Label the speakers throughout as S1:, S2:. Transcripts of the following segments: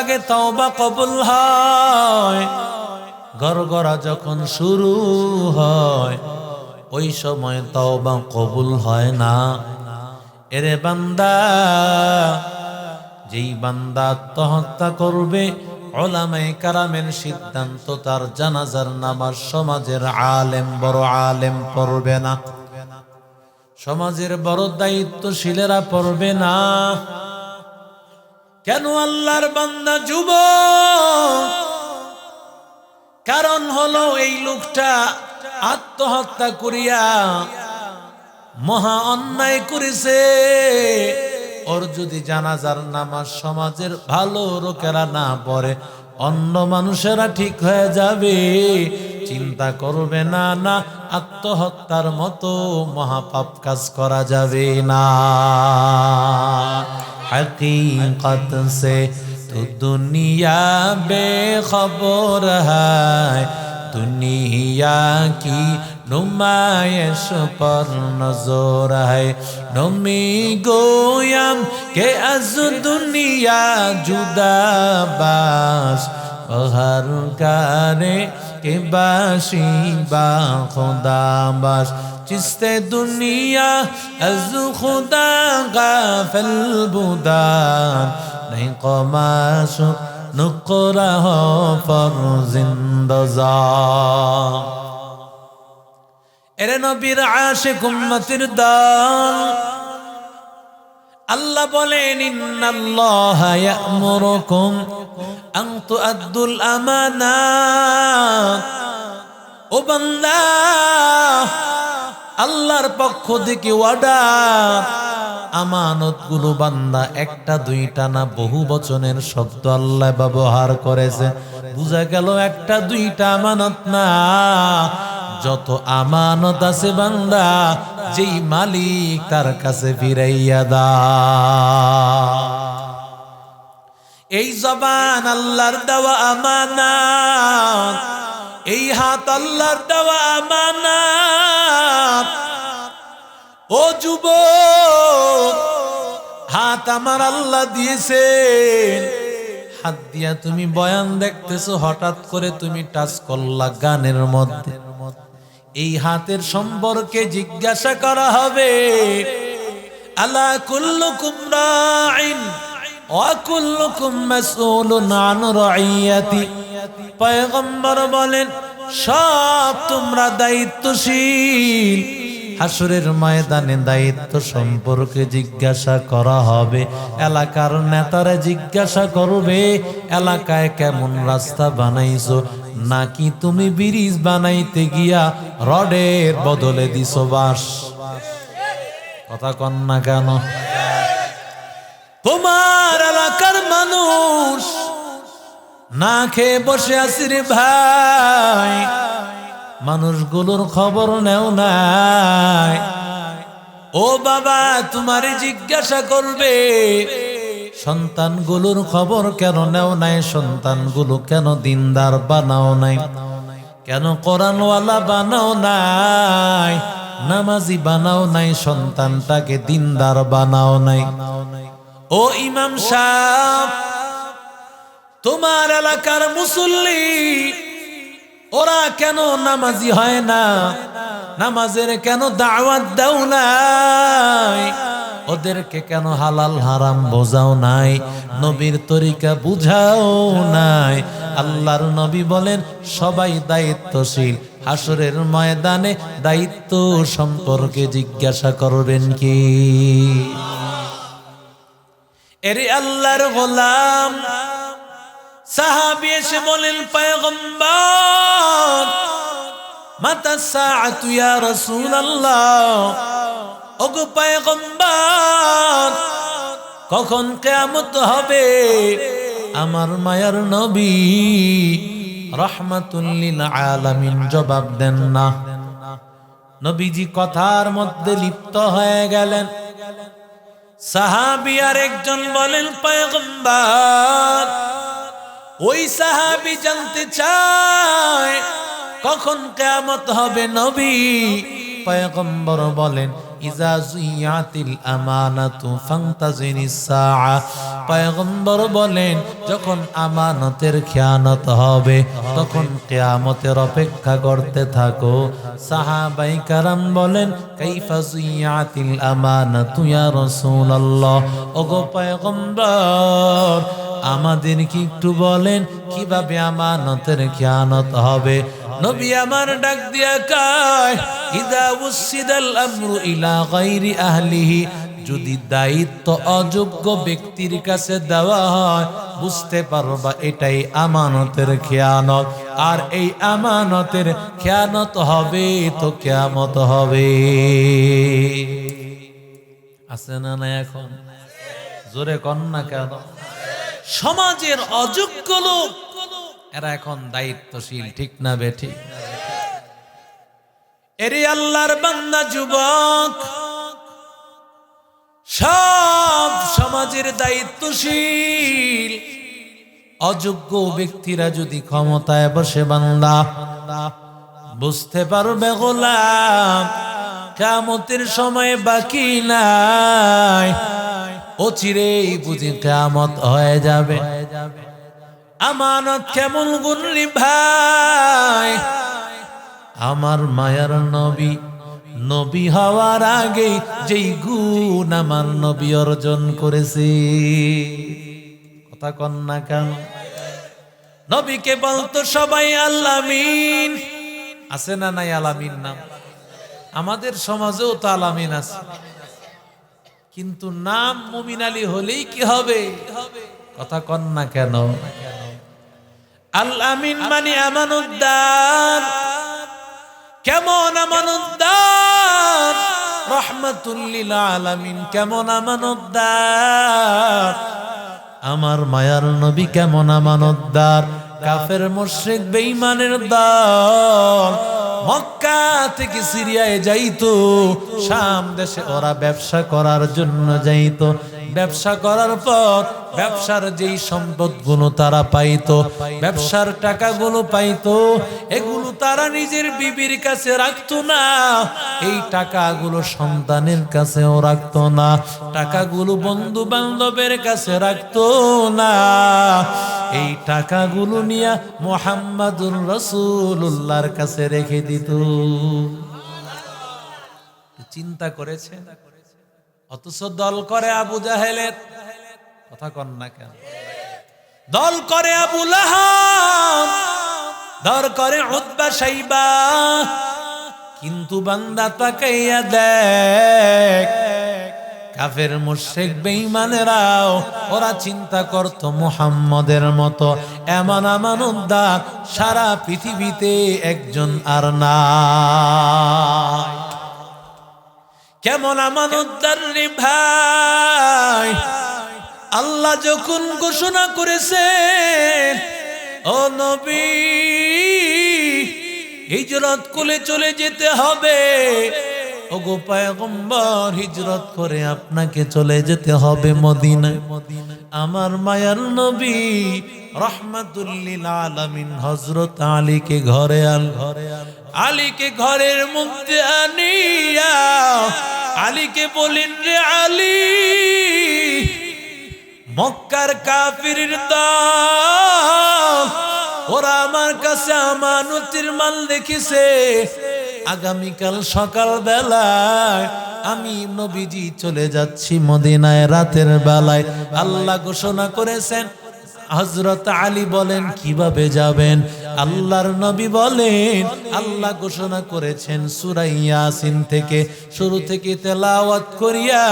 S1: আগে কবুল হয় যখন শুরু হয়, ওই সময় কবুল হয় না। এরে বান্দা, যেই বান্দা আত্মহত্যা করবে ওলামাই কারামের সিদ্ধান্ত তার জানাজার নামাজ সমাজের আলেম বড় আলেম পড়বে না। সমাজের বড় দায়িত্বশীলেরা পড়বে না। কেন আল্লাহর বান্দা যুব কারণ হলো এই লোকটা আত্মহত্যা করিয়া মহা অন্যায় করেছে। ওর যদি জানাজার নামাজ সমাজের ভালো লোকেরা না পড়ে, অন্য মানুষেরা ঠিক হয়ে যাবে। চিন্তা করবে না না আত্মহত্যার মতো মহাপাপ কাজ করা যাবে না हकीकत से तो दुनिया बेखबर है दुनिया की नुमाइश पर नजर है नमी गोयम के अज दुनिया जुदा बास हर गारे কে বাসি বা খোদাবাস চিস্তে দুনিয়া আজ খুদা গাফল বুদান। নাই কমাস নুকরা ফর জিন্দজা এরে নবীর আশে কুম্মতির দল আল্লাহ বলেন ও বান্দা, আল্লাহর পক্ষ থেকে অর্ডার আমানতগুলো বান্দা একটা, দুইটা না বহু বচনের শব্দ আল্লাহ ব্যবহার করেছে। বুঝা গেল একটা, দুইটা আমানত না। যত আমানত আছে বান্দা, যেই মালিক তার কাছে ফিরাইয়া দা। এই জবান আল্লাহর দেওয়া আমানাত, এই হাত আল্লাহর দেওয়া আমানাত। ও যুব হাত আমার আল্লাহ দিয়েছেন। হাত দিয়া তুমি বয়ান দেখতেছো, হঠাৎ করে তুমি টাচ করলা গানের মধ্যে। এই হাতের সম্পর্কে জিজ্ঞাসা করা হবে। আলা কুল্লুকুম রাইন, ওয়া মাসউলুন আন রাইয়াতি। পয়গম্বর বলেন, সব তোমরা দায়িত্বশীল। হাসুরের ময়দানে দায়িত্ব সম্পর্কে জিজ্ঞাসা করা হবে। এলাকার নেতারা জিজ্ঞাসা করবে, এলাকায় কেমন রাস্তা বানাইছো? নাকি তুমি ব্রিজ বানাইতে গিয়া রডের বদলে দিছো বাস কথা কন না কেন? তোমার এলাকার মানুষ না খেয়ে বসে আছি রে ভাই। মানুষগুলোর খবর নেও নাই। ও বাবা, তোমারে জিজ্ঞাসা করবে সন্তানগুলোর খবর কেন নেও নাই? সন্তানগুলো কেন দিনদার বানাও নাই? কেন কোরআনওয়ালা বানাও নাই? নামাজি বানাও নাই? সন্তানটাকে দিনদার বানাও নাই? ও ইমাম সাহ তোমার এলাকার মুসল্লি, ওরা কেন নামাজি হয় না? নামাজের কেন দাওয়াত দাও নাই? ওদেরকে কেন হালাল হারাম বোঝাও নাই? নবীর তরিকা বুঝাও নাই। আল্লাহর নবী বলেন, সবাই দায়িত্বশীল। হাসরের ময়দানে দায়িত্ব সম্পর্কে জিজ্ঞাসা করবেন কি? এরে আল্লাহর গোলাম, সাহাবি এসে বলেন, পয়গম্বর, মাতা সাআতু ইয়া রাসূলুল্লাহ। ওগো পয়গম্বর, কখন কিয়ামত হবে? আমার মায়ার নবী রহমাতুল লিল আলামিন জবাব দেন না। নবীজি কথার মধ্যে লিপ্ত হয়ে গেলেন। সাহাবি আর একজন বলেন, পয়গম্বর, ওই সাহাবি জানতে চায় কখন কেমত হবে নবী? পয়গম্বর বলেন ইজা জুইয়াতিল আমানাতু ফান্তাজিনিস সাআ। পয়গম্বর বলেন, যখন আমানতের খেয়ানত হবে, তখন কিয়ামতের অপেক্ষা করতে থাকো। সাহাবাই কারাম বলেন, কাইফা জুইয়াতিল আমানাতু ইয়া রাসূলুল্লাহ। ওগো পয়গম্বর আমাদের কি একটু বলেন, কীভাবে আমানতের খেয়ানত হবে? নবী আমার ডাক দিয়া কায় যদি দায়িত্ব অযোগ্য ব্যক্তির কাছে দেওয়া হয়, বুঝতে পারবা এটাই আমানতের খেয়ানত। আর এই আমানতের খেয়ানত হবে তো কেয়ামত হবে। আছে না না এখন? জোরে কন্যা কেন? সমাজের অযোগ্য লোক, এরা এখন দায়িত্বশীল, ঠিক না বেঠি এরে আল্লাহর বান্দা যুবক, সব সমাজের দায়িত্বশীল, অযোগ্য ব্যক্তিরা যদি ক্ষমতায় বসে বান্দা, বুঝতে পারবে গোলাম কামতের সময় বাকি নাই অচিরেই বুঝি কামত হয়ে যাবে। আমানত কেমন গুনলি ভাই? আমার মায়ার নবী নবী হওয়ার আগে যেই গুণ আমার নবী অর্জন করেছে। কথা কন না কেন? নবীকে বলতো সবাই আল্লামিন। আছে না নাই আলামিন নাম? আমাদের সমাজেও তো আলামিন আছে। কিন্তু নাম মুমিন আলী হলেই কি হবে? কথা কন না কেন? আল্লামিন মানে আমানুদ্দার কেমন আমানুদ্দার? রহমতুল্লিল আলামিন কেমন আমানুদ্দার? আমার মায়ার নবী কেমন আমানুদ্দার? কাফের মুশরিক বেঈমানের দল। মক্কা থেকে সিরিয়ায় যাইতো। শাম দেশে ওরা ব্যবসা করার জন্য যাইতো। ব্যবসা করার পর ব্যবসার যেই সম্পদগুলো তারা পাইতো, ব্যবসার টাকাগুলো পাইতো, এগুলো তারা নিজের বিবির কাছে রাখতো না। এই টাকাগুলো সন্তানের কাছেও রাখতো না, টাকাগুলো বন্ধু বান্ধবের কাছে রাখতো না। এই টাকাগুলো নিয়ে মোহাম্মদুর রসুল্লাহর কাছে রেখে দিত। চিন্তা করেছে? অথচ দল করে আবু জাহেলের। কথা কন না কেন? দল করে আবু লাহাব দল করে সাইবা। কিন্তু বান্দা তাকাইয়া দেখ কাফের মুশেক বেঈমানেরাও, ওরা চিন্তা করত মুহাম্মদের মতো। এমন এমন উদ্ধার সারা পৃথিবীতে একজন আর না কেমন আমানুদ্দার রে ভাই? আল্লাহ যখন ঘোষণা করেছেন ও নবী, হিজরত করে চলে যেতে হবে। ও গো পায়গম্বর, হিজরত করে আপনাকে চলে যেতে হবে মদিনায়। আমার মায়ার নবী রহমাতুল্লিল আলামিন হজরত আলীকে ঘরে আল ঘরে আল আলীকে ঘরের মধ্যে আনিয়া আলীকে বলেন রে আলী, মক্কার কাফির ওরা আমার কাছে আমানতির মাল দেখেছে। আগামীকাল সকাল বেলায় আমি নবীজি চলে যাচ্ছি মদিনায় রাতের বেলায়। আল্লাহ ঘোষণা করেছেন হজরত আলী বলেন, কীভাবে যাবেন? আল্লাহর নবী বলেন, আল্লাহ ঘোষণা করেছেন সুরাইয়াসিন থেকে শুরু থেকে তেলাওয়াত করিয়া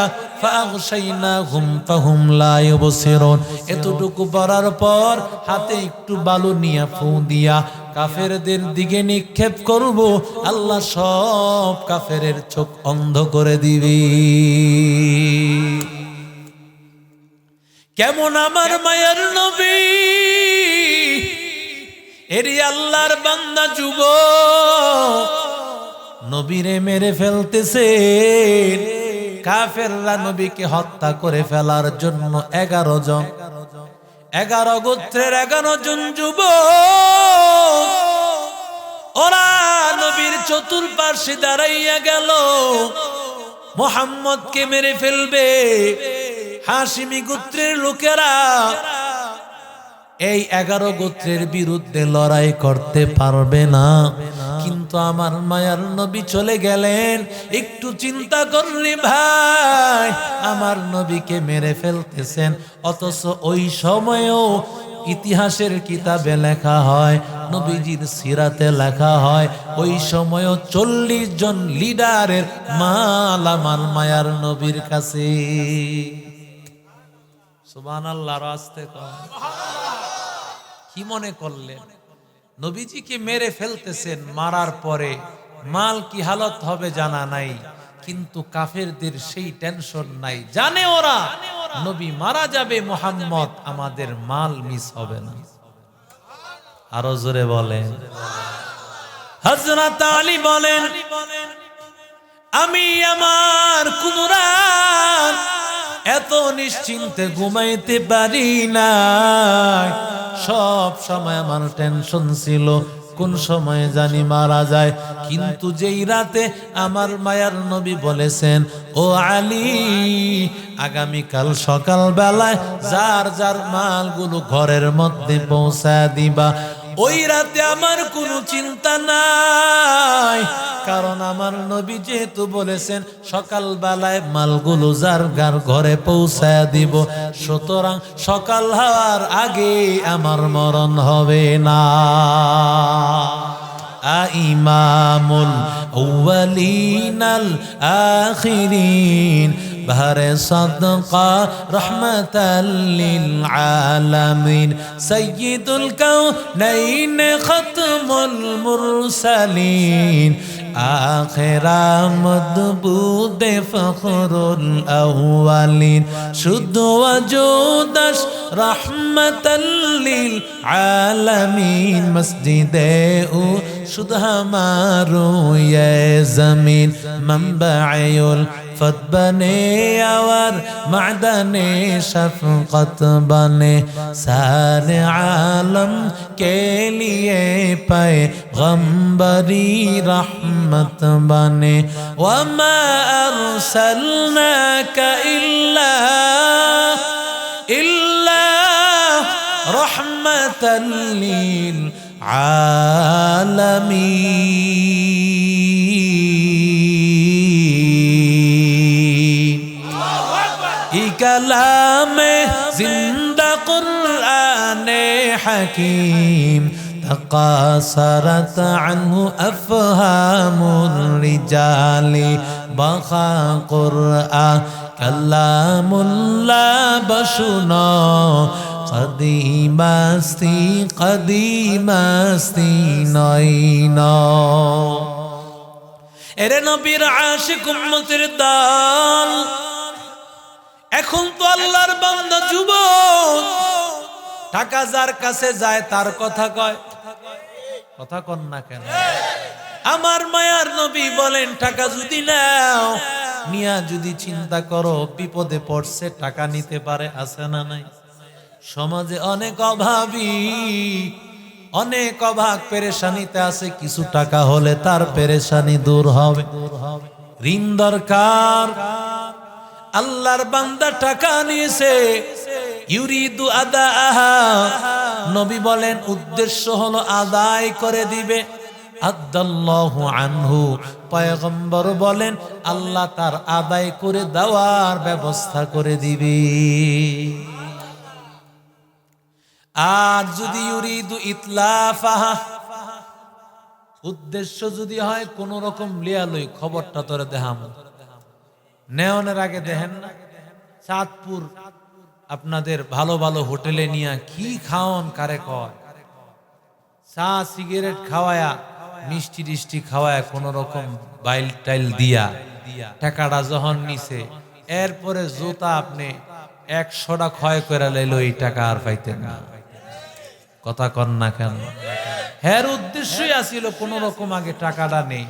S1: এতটুকু পড়ার পর হাতে একটু বালু নিয়ে ফু দিয়া কাফেরদের দিকে নিক্ষেপ করব, আল্লাহ সব কাফেরের চোখ অন্ধ করে দিবি। কেমন আমার মায়ের নবী? এরি আল্লাহর বান্দা যুব নবীরে মেরে ফেলতেছে। কাফেররা নবীকে হত্যা করে ফেলার জন্য এগারো জন। এগারো গোত্রের এগারো জন যুব ওরা নবী নবীর চতুর্পার্শ্বে দাঁড়াইয়া গেল। মোহাম্মদকে মেরে ফেলবে। হাসিমি গোত্রের লোকেরা এই এগারো গোত্রের বিরুদ্ধে লড়াই করতে পারবে না। কিন্তু আমার মায়ার নবী চলে গেলেন। একটু চিন্তা করলি ভাই, আমার নবীকে মেরে ফেলতেছেন। অথচ ওই সময়েও ইতিহাসের কিতাবে লেখা হয়, নবীজির সিরাতে লেখা হয়, ওই সময়ও চল্লিশ জন লিডারের মাল আমার মায়ার নবীর কাছে। সুবান আল্লাহর আসতে কি মনে করলেন? নবীজিকে মেরে ফেলতেছেন, মারার পরে মাল কি হালত হবে জানা নাই, কিন্তু কাফেরদের সেই টেনশন নাই। জানে ওরা, নবী মারা যাবে মোহাম্মদ, আমাদের মাল মিস হবে না। আরও জোরে বলেন। হজরত আলী বলেন, আমি আমার কুমরান এত নিশ্চিন্তে ঘুমাইতে পারি না সব সময় আমার টেনশন ছিল, কোন সময়ে জানি মারা যায়। কিন্তু যেই রাতে আমার মায়ার নবী বলেছেন, ও আলী, আগামীকাল সকাল বেলায় যার যার মালগুলো ঘরের মধ্যে পৌঁছায় দিবা ওই রাতে আমার কোনো চিন্তা নাই। কারণ আমার নবী যেহেতু বলেছেন সকাল বেলায় মালগুলো যার গার ঘরে পৌঁছায় দিব। সুতরাং সকাল হওয়ার আগে আমার মরণ হবে না। إمام الأولين الآخرين. بهر صدقة رحمة للعالمين. سيد الكونين ختم المرسلين. আখেরা মদবুদে ফখরুল আউয়ালিন। শুদ্ধ অযোদাস রহমতল্লিল আলমিন। মসজিদে ও শুধু মারো ইয়ে জমিন। মম্বায়ুল الفت بنے أور معدن شفقت بنے سارے عالم کے لیے پیغمبری رحمت بنے وما أرسلناك إلا إلا رحمة للعالمين. كلام زندہ قرآن حكيم تقاصرت عنه أفهام الرجال بخا قرآن كلام الله بشنا قديم استي قديم استي نينا এরে নবীর আশিক উম্মতের দল এখন তো আল্লাহর বান্দা যুবক। টাকা যার কাছে যায়, তার কথা কয়। কথা কন না কেন? আমার মায়ার নবী বলেন, টাকা যদি নাও নিয়া যদি চিন্তা করো, বিপদে পড়ছে, টাকা নিতে পারে, আছে না নাই? সমাজে অনেক অভাবী, অনেক অভাব, পেরেশানিতে আছে, কিছু টাকা হলে তার পেরেশানি দূর হবে। ঋণ দরকার। আল্লাহর বান্দা টাকা নিয়েছে। ইউরিদু আদা আহা। নবী বলেন, উদ্দেশ্য হলো আদায় করে দিবে। আদাল্লাহু আনহু। পয়গম্বর বলেন, আল্লাহ তার আদায় করে দেওয়ার ব্যবস্থা করে দিবে। আর যদি ইউরিদু ইতলাফাহা উদ্দেশ্য যদি হয়, কোন রকম লিয়ালই, খবরটা তোরে দেহাম নেওয়ানের আগে দেখেন না চাঁদপুর আপনাদের ভালো ভালো হোটেলে নিয়ে কি খাওয়ান, কারে কয়? চা, সিগারেট খাওয়ায়া, মিষ্টি টিষ্টি খাওয়ায়া কোন রকম বাইল টাইল দিয়া টাকাটা যখন নিছে, এরপরে জুতা আপনি একশোটা ক্ষয় করে লাইলো, এই টাকা আর পাইতেন না। কথা কন না কেন? হের উদ্দেশ্যই আসিল কোন রকম আগে টাকাটা নেই।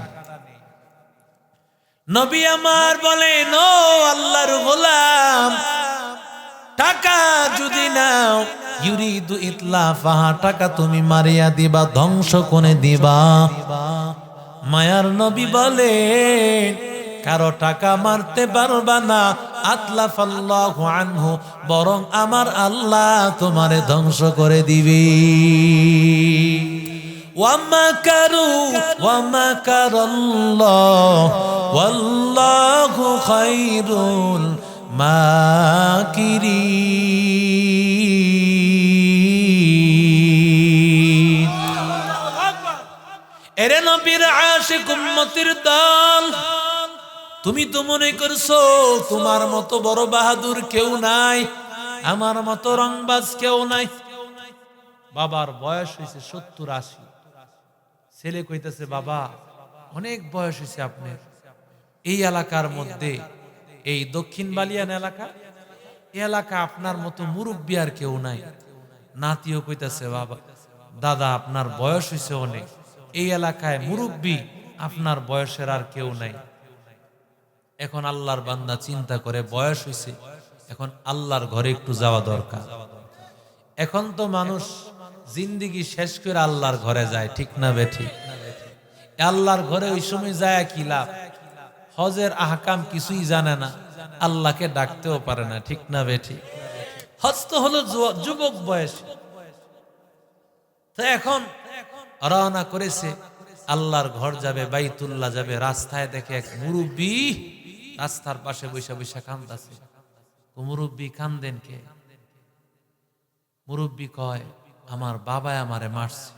S1: নবী আমার বলেন, ও আল্লাহর গোলাম, টাকা যদি নাও, ইউরিদু ইতলা ফাহা, টাকা তুমি মারিয়া দিবা, ধ্বংস কোনে দিবা। মায়ার নবী বলেন, কারও টাকা মারতে পারবা না আতলাফাল্লাহু আনহু, বরং আমার আল্লাহ তোমারে ধ্বংস করে দিবে। ومكروا ومكر الله والله خير الماكرين এরে নবীর আশিক উম্মতির দল তুমি তো মনে করছো তোমার মতো বড় বাহাদুর কেউ নাই আমার মতো রংবাজ কেউ নাই বাবার বয়স হয়েছে সত্তর আশি ছেলে কইতেছে, বাবা, অনেক বয়স হয়েছে আপনার। এই এলাকার মধ্যে, এই দক্ষিণ বালিয়ান এলাকা এলাকা আপনার মতো মুরব্বী আর কেউ নাই। নাতিও কইতাছে, বাবা, দাদা, আপনার বয়স হয়েছে অনেক। এই এলাকায় মুরব্বী, আপনার বয়সের আর কেউ নাই। এখন আল্লাহর বান্দা চিন্তা করে, বয়স হয়েছে এখন আল্লাহর ঘরে একটু যাওয়া দরকার। এখন তো মানুষ জিন্দিগি শেষ করে আল্লাহর ঘরে যায়, ঠিক না বেঠি? আল্লাহর ঘরে ওই সময় যায় কি লাভ? হজের আহকাম কিছুই জানে না, আল্লাহকে ডাকতেও পারে না, ঠিক না বেঠি? হজ তো হলো যুবক বয়স। তো এখন রওনা করেছে, আল্লাহর ঘর যাবে, বাইতুল্লাহ যাবে, রাস্তায় দেখে এক মুরব্বী রাস্তার পাশে বৈশা বৈশা কান্দাছে। মুরব্বী কান্দেন কে? মুরব্বী কয় আমার বাবাই আমারে মারছে।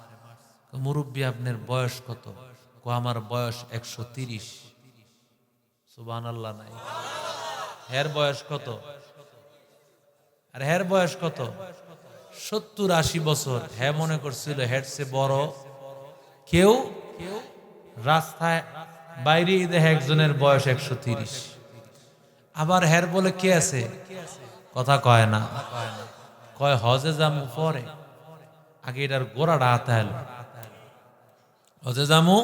S1: মুরব্বী আপনার বয়স কত? কো, আমার বয়স একশো তিরিশ। সুবান আল্লাহ নাই। হের বয়স কত? আর হের বয়স কত? সত্তর আশি বছর। হ্যাঁ মনে করছিল হের সে বড়। কেউ কেউ রাস্তায় বাইরে দেখে একজনের বয়স একশো তিরিশ। আবার হের বলে কে আছে? কথা কয় না। কয় হজে জামু পরে। আগে এটার গোড়াটা হাতে এলো হজে জামু?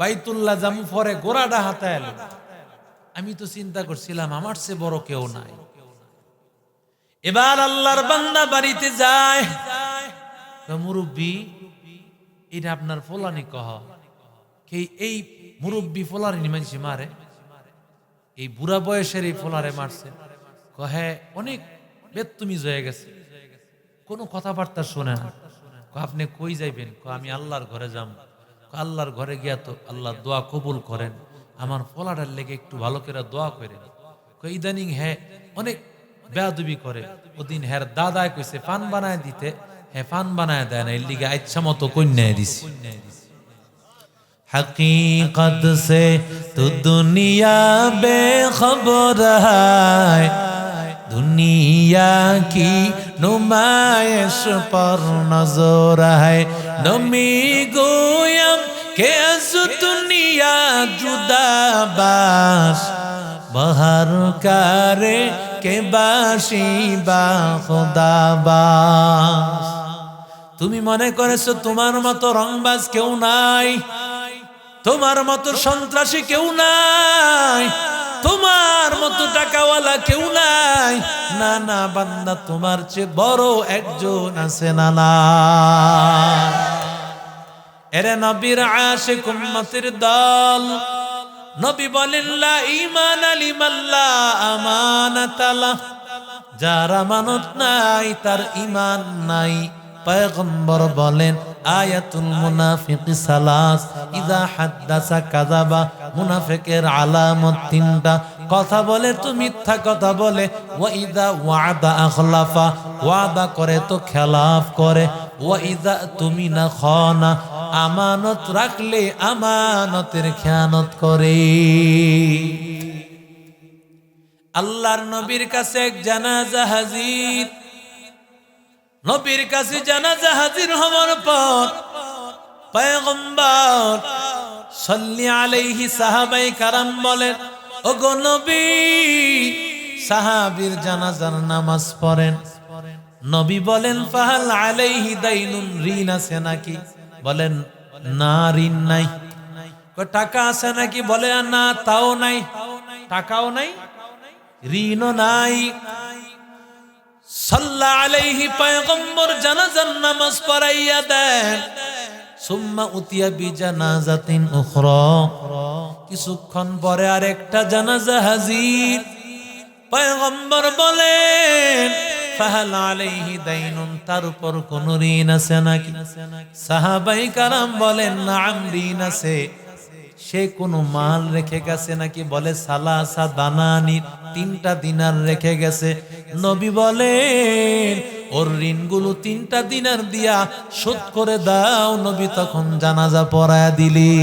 S1: বাইতুল্লাহ জামু পরে গোড়াটা হাতে এলো আমি তো চিন্তা করছিলাম, আমার সে বড় কেউ নাই। এবার আল্লাহর বান্দা বাড়িতে যায়। মুরব্বি, এটা আপনার ফোলানি কহ? এই মুরব্বি ফোলারি মানুষ মারে? এই বুড়া বয়সের এই ফোলারে মারছে। কহে, অনেক বেতুমি হয়ে গেছে। কোনো কথাবার্তা শোনে না। আপনি কই যাইবেন? আমি আল্লাহর ঘরে যাম। আল্লাহর ঘরে গিয়া তো আল্লাহ দোয়া কবুল করেন। আমার ফলাটার লেগে একটু ভালো করে দোয়া করেন। ইদানিং হ্যাঁ অনেক বেয়াদুবি করে। ওদিন হ্যার দাদায় কইছে পান বানায় দিতে। হ্যাঁ পান বানায় দেয় না, এর লিগে ইচ্ছা মতো কন্যায় দিছি। حقیقت সে তো دنیا বে খবর ہے دنیا কি नुमाइश पर नजर है नमी गोयम के अज दुनिया जुदा बास बहर करे के बासी बा खुदा बास তুমি মনে করেছো তোমার মতো রংবাজ কেউ নাই তোমার মতো সন্ত্রাসী কেউ নাই তোমার মতো টাকাওয়ালা কেউ নাই। না না, বান্দা, তোমার চেয়ে বড় একজন আছে না না। এরে নবীর আশে কুম্মতের দল, নবী বলেন, লা ইমান আলিমাল্লা আমানাতালা। যার আমানত নাই, তার ইমান নাই। পয়গম্বর বলেন, আয়াতুল মুনাফিক সালাস, ইদা হাদ্দাসা কাযাবা। মুনাফিকের আলামত তিনটা। কথা বলে তো মিথ্যা কথা বলে, ওয়া ইদা ওয়াদা আখলাফা। ওয়াদা করে তো খেলাফ করে। ওয়া ইদা তুমি না খানা। আমানত রাখলে আমানতের খেয়ানত করে। আল্লাহর নবীর কাছে এক জানাজা হাজির। নবীর কাছে জানাজা হাজির হওয়ার পর পয়গম্বর সল্লি আলাইহি সাহাবাই কারাম বলেন ও গো নবী, সাহাবীর জানাজার নামাজ পড়েন। নবী বলেন, ফাহাল আলাইহি দাইনুন ঋণ আছে নাকি? বলেন, না, ঋণ নাই। টাকা আছে নাকি? বলে, না, তাও নাই। টাকাও নাই? ঋণও নাই। সাল্লা আলাইহি পয়গম্বর জানাজার নামাজ পড়াইয়া দেন। সুম্মা উতিয়া কিছুক্ষণ পরে আরেকটা জানাজা হাজির। পয়গম্বর বলেন, ফাহাল আলাইহি দাইনুন, তার উপর কোন ঋণ আছে নাকি? সাহাবাই কারাম বলেন, নাম ঋণ আছে। সে কোনো মাল রেখে গেছে নাকি? বলে, সালাসা দানানি তিনটা দিনার রেখে গেছে। নবী বলেন, ওর ঋণগুলো তিনটা দিনার দিয়া শোধ করে দাও। নবী তখন জানাজা পড়ায় দিলি।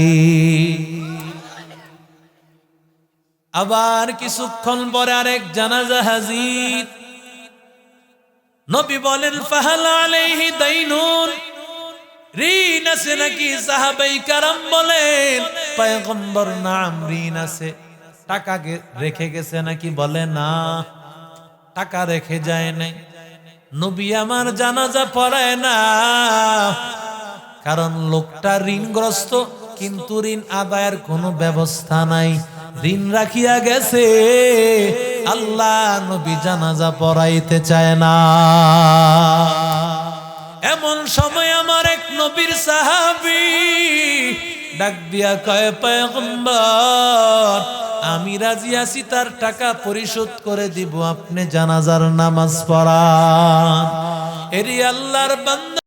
S1: আবার কিছুক্ষণ পরে আরেক জানাজা হাজির। নবী বলেন, ফাহাল আলাইহি দাইনুন। ঋণ আছে নাকি? সাহাবাই কারাম বলেন, পয়গম্বর নাম ঋণ আছে। টাকা রেখে গেছে নাকি বলে না। টাকা রেখে যায় নাই। নবী আমার জানাজা পড়ায় না। কারণ লোকটা ঋণগ্রস্ত, কিন্তু ঋণ আদায়ের কোনো ব্যবস্থা নাই। ঋণ রাখিয়া গেছে। আল্লাহ নবী জানাজা পড়াইতে চায় না। এমন সময় আমার এক নবীর সাহাবি ডাক দিয়া কয়, পয়গম্বর, আমি রাজি আছি, তার টাকা পরিশোধ করে দিব। আপনি জানাজার নামাজ পড়ান। এরি আল্লাহর বান্দা